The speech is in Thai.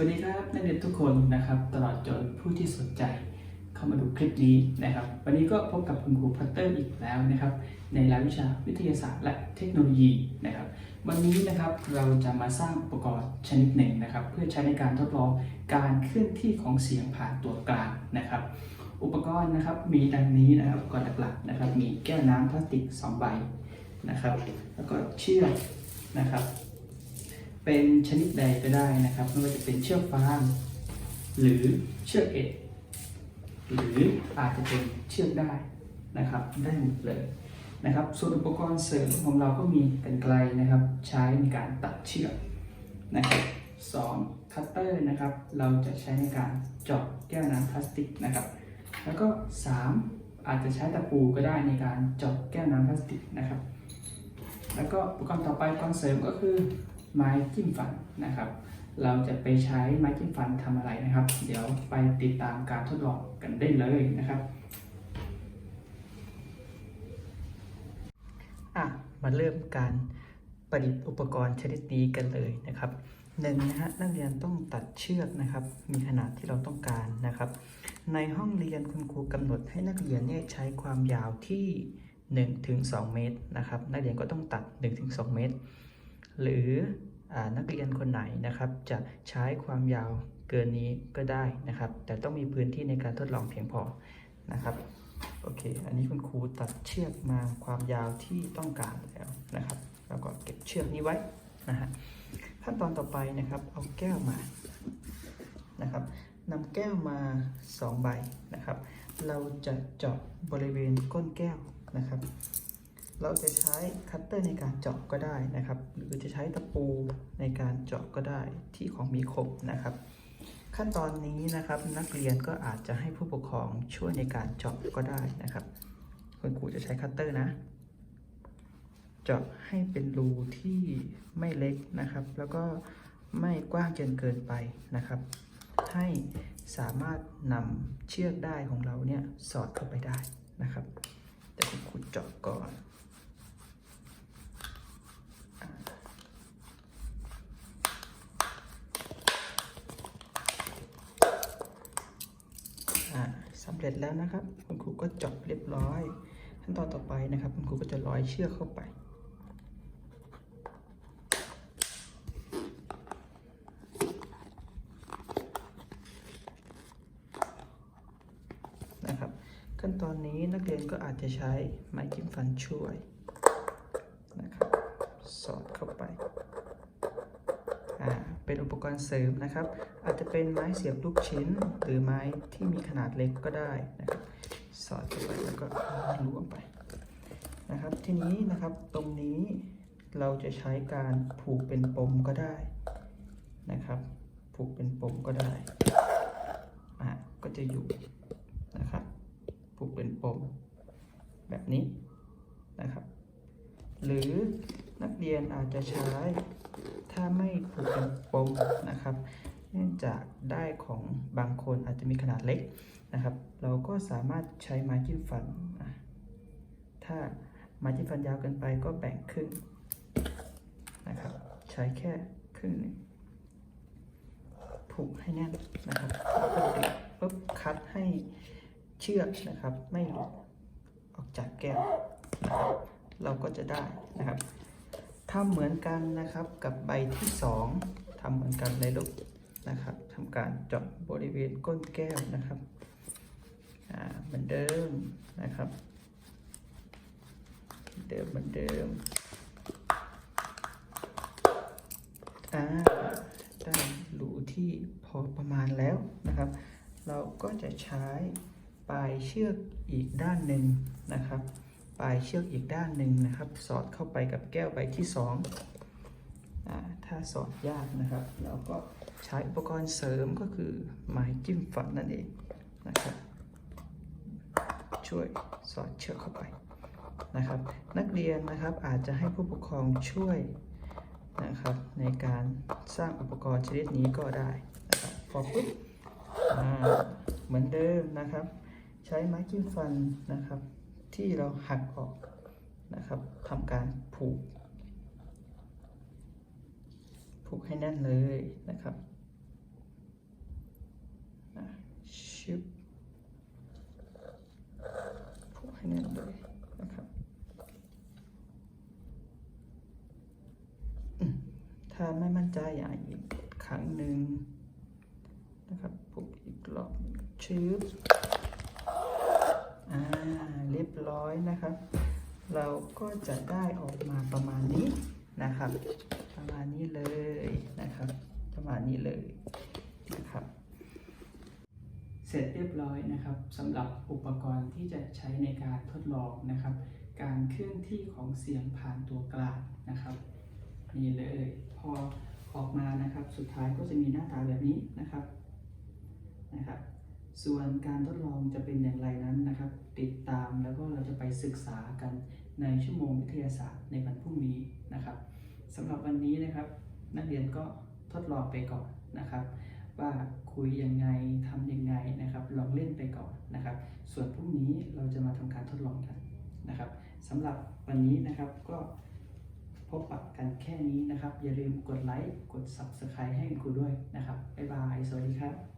วัสดีครับนักเรียนทุกคนนะครับ ตลอดจนผู้ที่สนใจเข้ามาดูคลิปนี้นะครับ วันนี้ก็พบกับคุณครูพัตเตอร์อีกแล้วนะครับ ในรายวิชาวิทยาศาสตร์และเทคโนโลยีนะครับ วันนี้นะครับเราจะมาสร้างอุปกรณ์ชนิดหนึ่งนะครับ เพื่อใช้ในการทดลองการเคลื่อนที่ของเสียงผ่านตัวกลางนะครับ อุปกรณ์นะครับมีดังนี้นะครับอุปกรณ์หลักๆนะครับ มีแก้วน้ำพลาสติก2ใบนะครับ แล้วก็เชือกนะครับ เป็นชนิดใดก็ได้นะครับไม่ว่าจะเป็นเชือกฟางหรือเชือกเอ็ดหรืออาจจะเป็นเชือกได้นะครับได้หมดเลยนะครับส่วนอุปกรณ์เสริมของเราก็มีกันไกลนะครับ ใช้ในการตัดเชือกนะครับสองคัตเตอร์นะครับ เราจะใช้ในการเจาะแก้วน้ำพลาสติกนะครับ แล้วก็สามอาจจะใช้ตะปูก็ได้ในการเจาะแก้วน้ำพลาสติกนะครับ แล้วก็อุปกรณ์ต่อไปอุปกรณ์เสริมก็คือ ไม้จิ้มฟันนะครับ เราจะไปใช้ไม้จิ้มฟันทำอะไรนะครับ เดี๋ยวไปติดตามการทดลองกันได้เลยนะครับอะมาเริ่มการประดิษฐ์อุปกรณ์ชนิดนี้กันเลยนะครับหนึ่งนะฮะนักเรียนต้องตัดเชือกนะครับ มีขนาดที่เราต้องการนะครับ ในห้องเรียนคุณครูกำหนดให้นักเรียนเนี่ยใช้ความยาวที่1ถึง2เมตรนะครับ นักเรียนก็ต้องตัด1ถึง2เมตร หรืออนักเรียนคนไหนนะครับ จะใช้ความยาวเกินนี้ก็ได้นะครับ แต่ต้องมีพื้นที่ในการทดลองเพียงพอนะครับโอเค อันนี้คุณครูตัดเชือกมาความยาวที่ต้องการแล้วนะครับ แล้วก็เก็บเชือกนี้ไว้นะฮะขั้นตอนต่อไปนะครับ เอาแก้วมานะครับนำแก้วมา 2 ใบนะครับ เราจะเจาะบริเวณก้นแก้วนะครับ เราจะใช้คัตเตอร์ในการเจาะก็ได้นะครับ หรือจะใช้ตะปูในการเจาะก็ได้ที่ของมีคมนะครับ ขั้นตอนนี้นะครับนักเรียนก็อาจจะให้ผู้ปกครองช่วยในการเจาะก็ได้นะครับคุณครูจะใช้คัตเตอร์นะ เจาะให้เป็นรูที่ไม่เล็กนะครับ แล้วก็ไม่กว้างจนเกินไปนะครับ ให้สามารถนำเชือกได้ของเราเนี่ยสอดเข้าไปได้นะครับ แต่คุณครูเจาะก่อน อ่าสำ เร็จแล้วนะครับ คุณครูก็จาะเรียบร้อย ขั้นตอนต่อไปนะครับ คุณครูก็จะร้อยเชือกเข้าไปนะครับ ขั้นตอนนี้นักเรียนก็อาจจะใช้ไม้จิ้มฟันช่วยนะครับสอดเข้าไป เป็นอุปกรณ์เสริมนะครับ อาจจะเป็นไม้เสียบลูกชิ้น หรือไม้ที่มีขนาดเล็กก็ได้นะครับ สอดเข้าไปแล้วก็ล้วงไปนะครับ ทีนี้นะครับตรงนี้เราจะใช้การผูกเป็นปมก็ได้นะครับ ผูกเป็นปมก็ได้อ่าก็จะอยู่นะครับ ผูกเป็นปม แบบนี้นะครับ หรือนักเรียนอาจจะใช้ ถ้าไม่ผูกเป็นปมนะครับ เนื่องจากได้ของบางคนอาจจะมีขนาดเล็กนะครับ เราก็สามารถใช้ไม้จิ้มฟัน ถ้าไม้จิ้มฟันยาวเกินไปก็แบ่งครึ่งนะครับ ใช้แค่ครึ่งหนึ่งผูกให้แน่นนะครับแล้วก็ดึงปุ๊บคัดให้เชือกนะครับ ไม่หลุดออกจากแก้วนะครับเราก็จะได้นะครับ ทำเหมือนกันนะครับกับใบที่สองทำเหมือนกันเลยลูกนะครับทำการเจาะบริเวณก้นแก้วนะครับเหมือนเดิมนะครับ เดิมเหมือนเดิมอ่าได้รูที่พอประมาณแล้วนะครับ เราก็จะใช้ปลายเชือกอีกด้านหนึ่งนะครับ ลายเชือกอีกด้านหนึ่งนะครับ สอดเข้าไปกับแก้วใบที่สองถ้าสอดยากนะครับ เราก็ใช้อุปกรณ์เสริมก็คือไม้จิ้มฟันนั่นเองนะครับช่วยสอดเชือกเข้าไปนะครับ นักเรียนนะครับอาจจะให้ผู้ปกครองช่วยนะครับในการสร้างอุปกรณ์ชนิดนี้ก็ได้นะครับพอปุ๊บเหมือนเดิมนะครับ ใช้ไม้จิ้มฟันนะครับ ที่เราหักออกนะครับทำการผูก ผูกให้แน่นเลยนะครับชิบผูกให้แน่นเลยนะครับถ้าไม่มั่นใจอะอีกครั้งหนึ่งนะครับผูกอีกรอบชืบ อ่าเรียบร้อยนะครับ เราก็จะได้ออกมาประมาณนี้นะครับ ประมาณนี้เลยนะครับ ประมาณนี้เลยนะครับ เสร็จเรียบร้อยนะครับสำหรับอุปกรณ์ที่จะใช้ในการทดลองนะครับ การเคลื่อนที่ของเสียงผ่านตัวกลางนะครับนี่เลยพอออกมานะครับ สุดท้ายก็จะมีหน้าตาแบบนี้นะครับนะครับ ส่วนการทดลองจะเป็นอย่างไรนั้นนะครับ ติดตามแล้วก็เราจะไปศึกษากันในชั่วโมงวิทยาศาสตร์ในวันพรุ่งนี้นะครับสำหรับวันนี้นะครับ นักเรียนก็ทดลองไปก่อนนะครับ ว่าคุยยังไงทำยังไงนะครับลองเล่นไปก่อนนะครับ ส่วนพรุ่งนี้เราจะมาทำการทดลองกันนะครับสำหรับวันนี้นะครับก็พบปะกันแค่นี้นะครับ อย่าลืมกดไลค์กด Subscribe ให้คุณครูด้วยนะครับบ๊ายบาย สวัสดีครับ